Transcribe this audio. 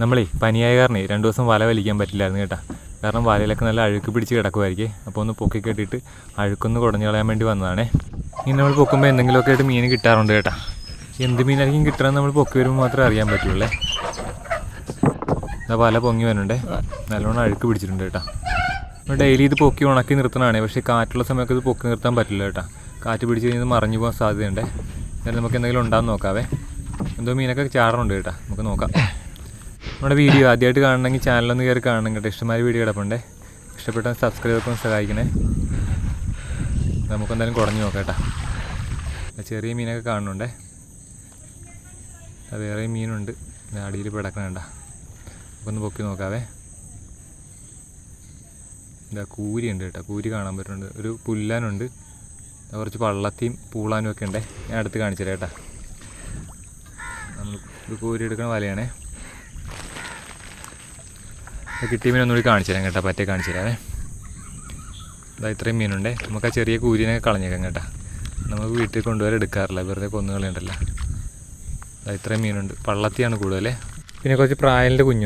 നമ്മളേ പനിയായ കാരണേ രണ്ട് ദിവസം വല വലിക്കാൻ പറ്റില്ലായിരുന്നു കേട്ടോ. കാരണം വലയിലൊക്കെ നല്ല അഴുക്ക് പിടിച്ച് കിടക്കുമായിരിക്കും അപ്പോൾ ഒന്ന് പൊക്കി കെട്ടിയിട്ട് അഴുക്കൊന്ന് കുടഞ്ഞു കളയാൻ വേണ്ടി വന്നതാണേ. ഇനി നമ്മൾ പൊക്കുമ്പോൾ എന്തെങ്കിലുമൊക്കെ ആയിട്ട് മീൻ കിട്ടാറുണ്ട് കേട്ടോ. എന്ത് മീനായിരിക്കും കിട്ടണമെന്ന് നമ്മൾ പൊക്കി വരുമ്പോൾ മാത്രമേ അറിയാൻ പറ്റുള്ളേ അല്ലേ? വല പൊങ്ങി വരുന്നുണ്ടേ. നല്ലോണം അഴുക്ക് പിടിച്ചിട്ടുണ്ട് കേട്ടോ. ഡെയിലി ഇത് പൊക്കി ഉണക്കി നിർത്തണതാണ്. പക്ഷേ കാറ്റുള്ള സമയത്ത് ഇത് പൊക്കി നിർത്താൻ പറ്റില്ല കേട്ടോ. കാറ്റ് പിടിച്ച് കഴിഞ്ഞാൽ മറിഞ്ഞു പോകാൻ സാധ്യതയുണ്ട്. എന്നാലും നമുക്ക് എന്തെങ്കിലും ഉണ്ടാകുന്ന നോക്കാവേ. എന്തോ മീനൊക്കെ ചാടണുണ്ട് കേട്ടോ. നമുക്ക് നോക്കാം. നമ്മുടെ വീഡിയോ ആദ്യമായിട്ട് കാണണമെങ്കിൽ ചാനലൊന്ന് കയറി കാണണം കേട്ടോ. ഇഷ്ടമായ വീഡിയോ കിടപ്പുണ്ടേ. ഇഷ്ടപ്പെട്ട സബ്സ്ക്രൈബ് ഒക്കെ സഹായിക്കണേ. നമുക്കെന്തായാലും കുറഞ്ഞു നോക്കാം ചെറിയ മീനൊക്കെ കാണുന്നുണ്ടേ. വേറെ മീനുണ്ട്. അടിയിൽ പിടക്കണണ്ട നമുക്കൊന്ന് പൊക്കി നോക്കാവേ. എന്താ കൂരി ഉണ്ട് കേട്ടോ. കൂരി കാണാൻ പറ്റുന്നുണ്ട്. ഒരു പുല്ലാനുണ്ട്. കുറച്ച് പള്ളത്തിയും പൂളാനും ഒക്കെ ഉണ്ടേ. ഞാൻ അടുത്ത് കാണിച്ചു തരാം കേട്ടോ. നമ്മൾ കൂരി എടുക്കുന്ന വലയാണേ. കിട്ടിയ മീൻ ഒന്നുകൂടി കാണിച്ചു തരാം കേട്ടോ പറ്റേ കാണിച്ചു തരാമേ അതാ ഇത്രയും മീനുണ്ടേ. നമുക്ക് ആ ചെറിയ കൂരിനൊക്കെ കളഞ്ഞേക്കാം കേട്ടോ. നമുക്ക് വീട്ടിൽ കൊണ്ടുവരെ എടുക്കാറില്ല. വെറുതെ കൊന്നുകളയുണ്ടല്ലോ. അതാ ഇത്രയും മീനുണ്ട്. പള്ളത്തിയാണ് കൂടുതലേ പിന്നെ കുറച്ച് പ്രായലിന്റെ കുഞ്ഞുണ്ട്.